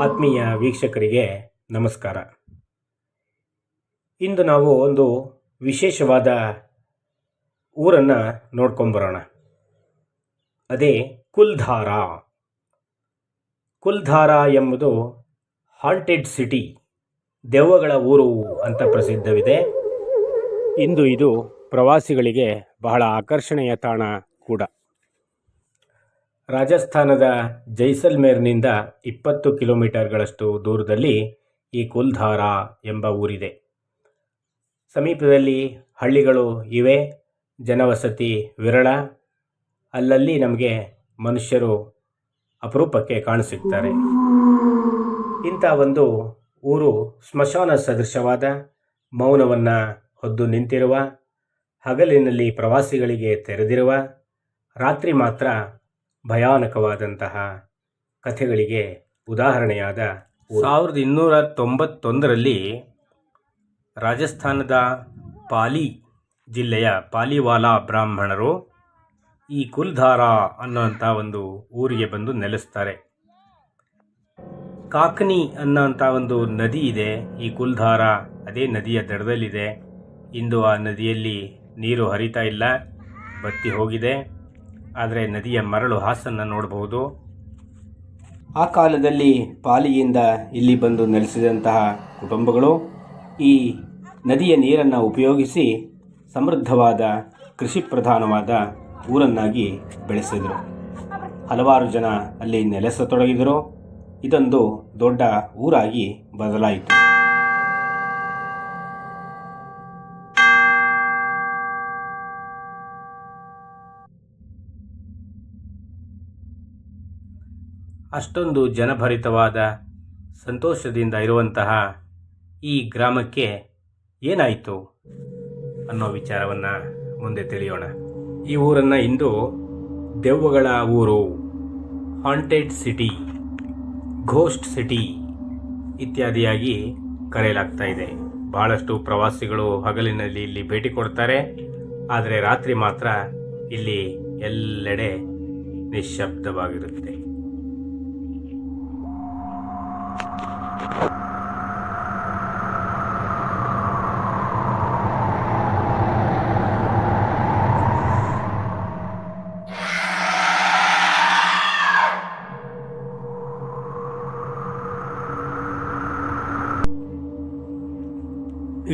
ಆತ್ಮೀಯ ವೀಕ್ಷಕರಿಗೆ ನಮಸ್ಕಾರ. ಇಂದು ನಾವು ಒಂದು ವಿಶೇಷವಾದ ಊರನ್ನು ನೋಡ್ಕೊಂಬರೋಣ ಅದೇ ಕುಲ್ಧಾರ. ಕುಲ್ಧಾರ ಎಂಬುದು ಹಾಂಟೆಡ್ ಸಿಟಿ ದೆವ್ವಗಳ ಊರು ಅಂತ ಪ್ರಸಿದ್ಧವಿದೆ. ಇಂದು ಇದು ಪ್ರವಾಸಿಗಳಿಗೆ ಬಹಳ ಆಕರ್ಷಣೆಯ ತಾಣ ಕೂಡ. ರಾಜಸ್ಥಾನದ ಜೈಸಲ್ಮೇರ್ನಿಂದ ಇಪ್ಪತ್ತು ಕಿಲೋಮೀಟರ್ಗಳಷ್ಟು ದೂರದಲ್ಲಿ ಈ ಕುಲ್ಧಾರಾ ಎಂಬ ಊರಿದೆ. ಸಮೀಪದಲ್ಲಿ ಹಳ್ಳಿಗಳು ಇವೆ. ಜನವಸತಿ ವಿರಳ. ಅಲ್ಲಲ್ಲಿ ನಮಗೆ ಮನುಷ್ಯರು ಅಪರೂಪಕ್ಕೆ ಕಾಣಿಸುತ್ತಾರೆ. ಇಂಥ ಒಂದು ಊರು ಸ್ಮಶಾನ ಸದೃಶವಾದ, ಮೌನವನ್ನು ಹೊದ್ದು ನಿಂತಿರುವ, ಹಗಲಿನಲ್ಲಿ ಪ್ರವಾಸಿಗಳಿಗೆ ತೆರೆದಿರುವ, ರಾತ್ರಿ ಮಾತ್ರ ಭಯಾನಕವಾದಂತಹ ಕಥೆಗಳಿಗೆ ಉದಾಹರಣೆಯಾದ ಸಾವಿರದ ಇನ್ನೂರ ತೊಂಬತ್ತೊಂದರಲ್ಲಿ ರಾಜಸ್ಥಾನದ ಪಾಲಿ ಜಿಲ್ಲೆಯ ಪಾಲಿವಾಲಾ ಬ್ರಾಹ್ಮಣರು ಈ ಕುಲ್ಧಾರ ಅನ್ನೋಂಥ ಒಂದು ಊರಿಗೆ ಬಂದು ನೆಲೆಸ್ತಾರೆ. ಕಾಕನಿ ಅನ್ನೋಂಥ ಒಂದು ನದಿ ಇದೆ. ಈ ಕುಲ್ಧಾರ ಅದೇ ನದಿಯ ದಡದಲ್ಲಿದೆ. ಇಂದು ಆ ನದಿಯಲ್ಲಿ ನೀರು ಹರಿತಾ ಇಲ್ಲ. ಬತ್ತಿ ಹೋಗಿದೆ. ಆದರೆ ನದಿಯ ಮರಳು ಹಾಸನ್ನು ನೋಡಬಹುದು. ಆ ಕಾಲದಲ್ಲಿ ಪಾಲಿಯಿಂದ ಇಲ್ಲಿ ಬಂದು ನೆಲೆಸಿದಂತಹ ಕುಟುಂಬಗಳು ಈ ನದಿಯ ನೀರನ್ನು ಉಪಯೋಗಿಸಿ ಸಮೃದ್ಧವಾದ ಕೃಷಿ ಪ್ರಧಾನವಾದ ಊರನ್ನಾಗಿ ಬೆಳೆಸಿದರು. ಹಲವಾರು ಜನ ಅಲ್ಲಿ ನೆಲೆಸತೊಡಗಿದರು. ಇದೊಂದು ದೊಡ್ಡ ಊರಾಗಿ ಬದಲಾಯಿತು. ಅಷ್ಟೊಂದು ಜನಭರಿತವಾದ ಸಂತೋಷದಿಂದ ಇರುವಂತಹ ಈ ಗ್ರಾಮಕ್ಕೆ ಏನಾಯಿತು ಅನ್ನೋ ವಿಚಾರವನ್ನು ಮುಂದೆ ತಿಳಿಯೋಣ. ಈ ಊರನ್ನು ಇಂದು ದೆವ್ವಗಳ ಊರು ಹಾಂಟೆಡ್ ಸಿಟಿ ಘೋಸ್ಟ್ ಸಿಟಿ ಇತ್ಯಾದಿಯಾಗಿ ಕರೆಯಲಾಗ್ತಾ ಇದೆ. ಬಹಳಷ್ಟು ಪ್ರವಾಸಿಗಳು ಹಗಲಿನಲ್ಲಿ ಇಲ್ಲಿ ಭೇಟಿ ಕೊಡ್ತಾರೆ. ಆದರೆ ರಾತ್ರಿ ಮಾತ್ರ ಇಲ್ಲಿ ಎಲ್ಲೆಡೆ ನಿಶ್ಶಬ್ದವಾಗಿರುತ್ತೆ.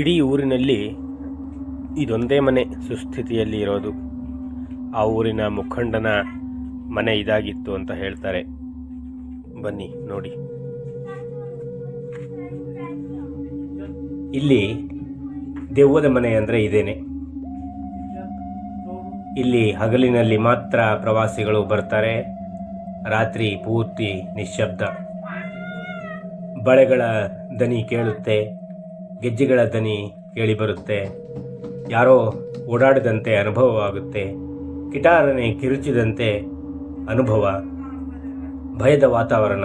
ಇಡೀ ಊರಿನಲ್ಲಿ ಇದೊಂದೇ ಮನೆ ಸುಸ್ಥಿತಿಯಲ್ಲಿ ಇರೋದು. ಆ ಊರಿನ ಮುಖಂಡನ ಮನೆ ಇದಾಗಿತ್ತು ಅಂತ ಹೇಳ್ತಾರೆ. ಬನ್ನಿ, ನೋಡಿ. ಇಲ್ಲಿ ದೆವ್ವದ ಮನೆ ಅಂದರೆ ಇದೇನೆ. ಇಲ್ಲಿ ಹಗಲಿನಲ್ಲಿ ಮಾತ್ರ ಪ್ರವಾಸಿಗಳು ಬರ್ತಾರೆ. ರಾತ್ರಿ ಪೂರ್ತಿ ನಿಶ್ಶಬ್ದ. ಬಳೆಗಳ ದನಿ ಕೇಳುತ್ತೆ. ಗೆಜ್ಜೆಗಳ ದನಿ ಕೇಳಿಬರುತ್ತೆ. ಯಾರೋ ಓಡಾಡಿದಂತೆ ಅನುಭವವಾಗುತ್ತೆ. ಕಿಟಾರನೆ ಕಿರುಚಿದಂತೆ ಅನುಭವ. ಭಯದ ವಾತಾವರಣ.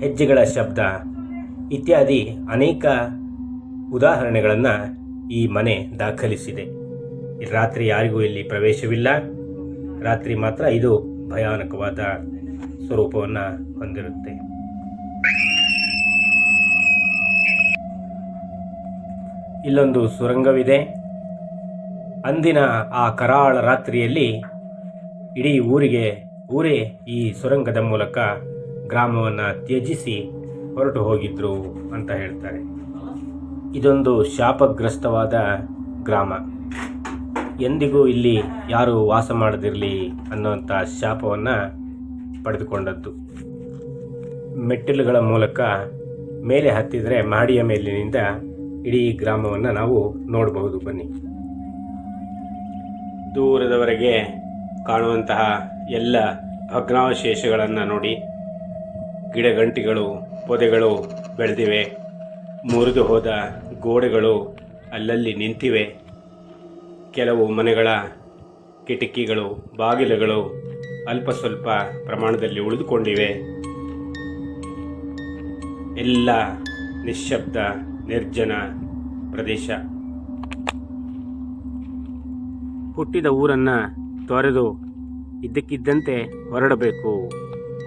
ಹೆಜ್ಜೆಗಳ ಶಬ್ದ. ಇತ್ಯಾದಿ ಅನೇಕ ಉದಾಹರಣೆಗಳನ್ನು ಈ ಮನೆ ದಾಖಲಿಸಿದೆ. ರಾತ್ರಿ ಯಾರಿಗೂ ಇಲ್ಲಿ ಪ್ರವೇಶವಿಲ್ಲ. ರಾತ್ರಿ ಮಾತ್ರ ಇದು ಭಯಾನಕವಾದ ಸ್ವರೂಪವನ್ನು ಹೊಂದಿರುತ್ತೆ. ಇಲ್ಲೊಂದು ಸುರಂಗವಿದೆ. ಅಂದಿನ ಆ ಕರಾಳ ರಾತ್ರಿಯಲ್ಲಿ ಇಡೀ ಊರಿಗೆ, ಊರೇ ಈ ಸುರಂಗದ ಮೂಲಕ ಗ್ರಾಮವನ್ನು ತ್ಯಜಿಸಿ ಹೊರಟು ಹೋಗಿದ್ರು ಅಂತ ಹೇಳ್ತಾರೆ. ಇದೊಂದು ಶಾಪಗ್ರಸ್ತವಾದ ಗ್ರಾಮ. ಎಂದಿಗೂ ಇಲ್ಲಿ ಯಾರು ವಾಸ ಮಾಡದಿರಲಿ ಅನ್ನುವಂಥ ಶಾಪವನ್ನು ಪಡೆದುಕೊಂಡದ್ದು. ಮೆಟ್ಟಿಲುಗಳ ಮೂಲಕ ಮೇಲೆ ಹತ್ತಿದರೆ ಮಹಡಿಯ ಮೇಲಿನಿಂದ ಇಡೀ ಗ್ರಾಮವನ್ನು ನಾವು ನೋಡಬಹುದು. ಬನ್ನಿ. ದೂರದವರೆಗೆ ಕಾಣುವಂತಹ ಎಲ್ಲ ಭಗ್ನಾವಶೇಷಗಳನ್ನು ನೋಡಿ. ಗಿಡಗಂಟಿಗಳು, ಪೊದೆಗಳು ಬೆಳೆದಿವೆ. ಮುರಿದು ಹೋದ ಗೋಡೆಗಳು ಅಲ್ಲಲ್ಲಿ ನಿಂತಿವೆ. ಕೆಲವು ಮನೆಗಳ ಕಿಟಕಿಗಳು, ಬಾಗಿಲುಗಳು ಅಲ್ಪ ಸ್ವಲ್ಪ ಪ್ರಮಾಣದಲ್ಲಿ ಉಳಿದುಕೊಂಡಿವೆ. ಎಲ್ಲ ನಿಶ್ಶಬ್ದ ನಿರ್ಜನ ಪ್ರದೇಶ. ಹುಟ್ಟಿದ ಊರನ್ನು ತೊರೆದು ಇದ್ದಕ್ಕಿದ್ದಂತೆ ಹೊರಡಬೇಕು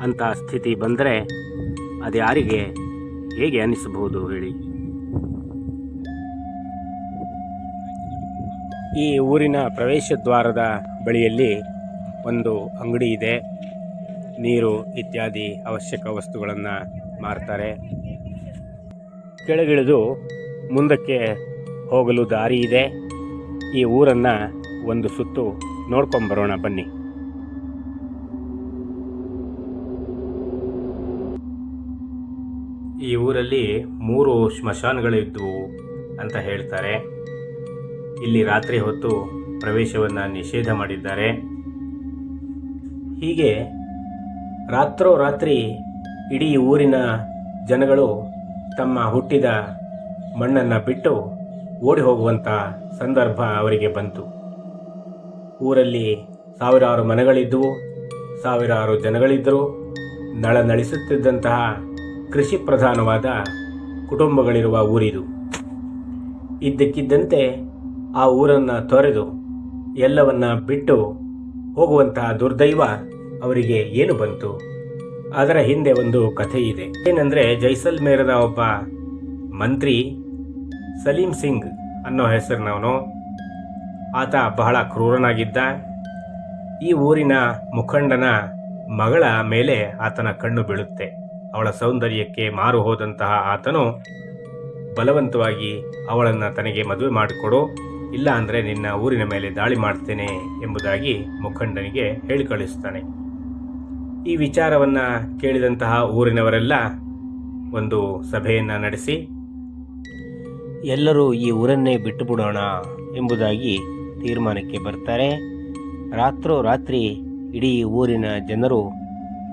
ಅಂತ ಸ್ಥಿತಿ ಬಂದರೆ ಅದು ಯಾರಿಗೆ ಹೇಗೆ ಅನ್ನಿಸಬಹುದು ಹೇಳಿ. ಈ ಊರಿನ ಪ್ರವೇಶ ದ್ವಾರದ ಬಳಿಯಲ್ಲಿ ಒಂದು ಅಂಗಡಿ ಇದೆ. ನೀರು ಇತ್ಯಾದಿ ಅವಶ್ಯಕ ವಸ್ತುಗಳನ್ನು ಮಾರ್ತಾರೆ. ಕೆಳಗಿಳಿದು ಮುಂದಕ್ಕೆ ಹೋಗಲು ದಾರಿ ಇದೆ. ಈ ಊರನ್ನು ಒಂದು ಸುತ್ತು ನೋಡ್ಕೊಂಬರೋಣ ಬನ್ನಿ. ಈ ಊರಲ್ಲಿ ಮೂರು ಸ್ಮಶಾನಗಳಿದ್ವು ಅಂತ ಹೇಳ್ತಾರೆ. ಇಲ್ಲಿ ರಾತ್ರಿ ಹೊತ್ತು ಪ್ರವೇಶವನ್ನು ನಿಷೇಧ ಮಾಡಿದ್ದಾರೆ. ಹೀಗೆ ರಾತ್ರೋ ರಾತ್ರಿ ಇಡೀ ಊರಿನ ಜನಗಳು ತಮ್ಮ ಹುಟ್ಟಿದ ಮಣ್ಣನ್ನು ಬಿಟ್ಟು ಓಡಿ ಹೋಗುವಂಥ ಸಂದರ್ಭ ಅವರಿಗೆ ಬಂತು. ಊರಲ್ಲಿ ಸಾವಿರಾರು ಮನೆಗಳಿದ್ದವು ಸಾವಿರಾರು ಜನಗಳಿದ್ದರು. ನಳನಳಿಸುತ್ತಿದ್ದಂತಹ ಕೃಷಿ ಪ್ರಧಾನವಾದ ಕುಟುಂಬಗಳಿರುವ ಊರಿದು. ಇದ್ದಕ್ಕಿದ್ದಂತೆ ಆ ಊರನ್ನು ತೊರೆದು ಎಲ್ಲವನ್ನ ಬಿಟ್ಟು ಹೋಗುವಂತಹ ದುರ್ದೈವ ಅವರಿಗೆ ಏನು ಬಂತು? ಅದರ ಹಿಂದೆ ಒಂದು ಕಥೆ ಇದೆ. ಏನಂದ್ರೆ ಜೈಸಲ್ಮೇರದ ಒಬ್ಬ ಮಂತ್ರಿ ಸಲೀಂ ಸಿಂಗ್ ಅನ್ನೋ ಹೆಸರಿನವನು. ಆತ ಬಹಳ ಕ್ರೂರನಾಗಿದ್ದ. ಈ ಊರಿನ ಮುಖಂಡನ ಮಗಳ ಮೇಲೆ ಆತನ ಕಣ್ಣು ಬೀಳುತ್ತೆ. ಅವಳ ಸೌಂದರ್ಯಕ್ಕೆ ಮಾರು ಹೋದಂತಹ ಆತನು ಬಲವಂತವಾಗಿ ಅವಳನ್ನು ತನಗೆ ಮದುವೆ ಮಾಡಿಕೊಡು ಇಲ್ಲ ಅಂದರೆ ನಿನ್ನ ಊರಿನ ಮೇಲೆ ದಾಳಿ ಮಾಡ್ತೇನೆ ಎಂಬುದಾಗಿ ಮುಖಂಡನಿಗೆ ಹೇಳಿ ಕಳಿಸ್ತಾನೆ ಈ ವಿಚಾರವನ್ನು ಕೇಳಿದಂತಹ ಊರಿನವರೆಲ್ಲ ಒಂದು ಸಭೆಯನ್ನು ನಡೆಸಿ ಎಲ್ಲರೂ ಈ ಊರನ್ನೇ ಬಿಟ್ಟು ಬಿಡೋಣ ಎಂಬುದಾಗಿ ತೀರ್ಮಾನಕ್ಕೆ ಬರ್ತಾರೆ. ರಾತ್ರೋರಾತ್ರಿ ಇಡೀ ಊರಿನ ಜನರು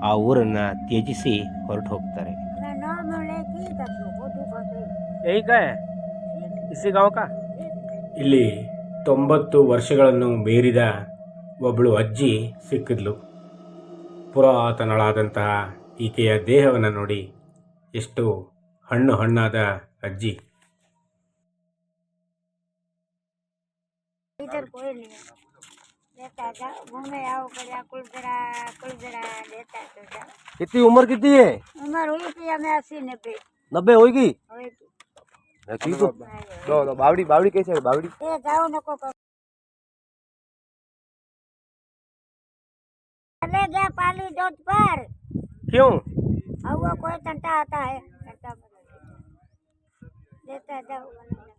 ಆ ಊರನ್ನು ತ್ಯಜಿಸಿ ಹೊರಟು ಹೋಗ್ತಾರೆ ಇಲ್ಲಿ ತೊಂಬತ್ತು ವರ್ಷಗಳನ್ನು ಮೀರಿದ ಒಬ್ಬಳು ಅಜ್ಜಿ ಸಿಕ್ಕಿದ್ಲು. ಪುರಾತನಳಾದಂತಹ ಈಕೆಯ ದೇಹವನ್ನು ನೋಡಿ ಎಷ್ಟು ಹಣ್ಣು ಹಣ್ಣಾದ ಅಜ್ಜಿ इधर कोई नहीं है देता जा घूमे आओ बढ़िया कुलजरा कुलजरा देता तो जा कितनी उम्र कितनी है उम्र हुई थी हमें अस्सी नब्बे नब्बे होगी हुई थी ठीक तो दो दो बावड़ी बावड़ी कैसे है बावड़ी चले गया पाली जोत पर। क्यों? अब वो कोई टंटा आता है। टंटा देता बना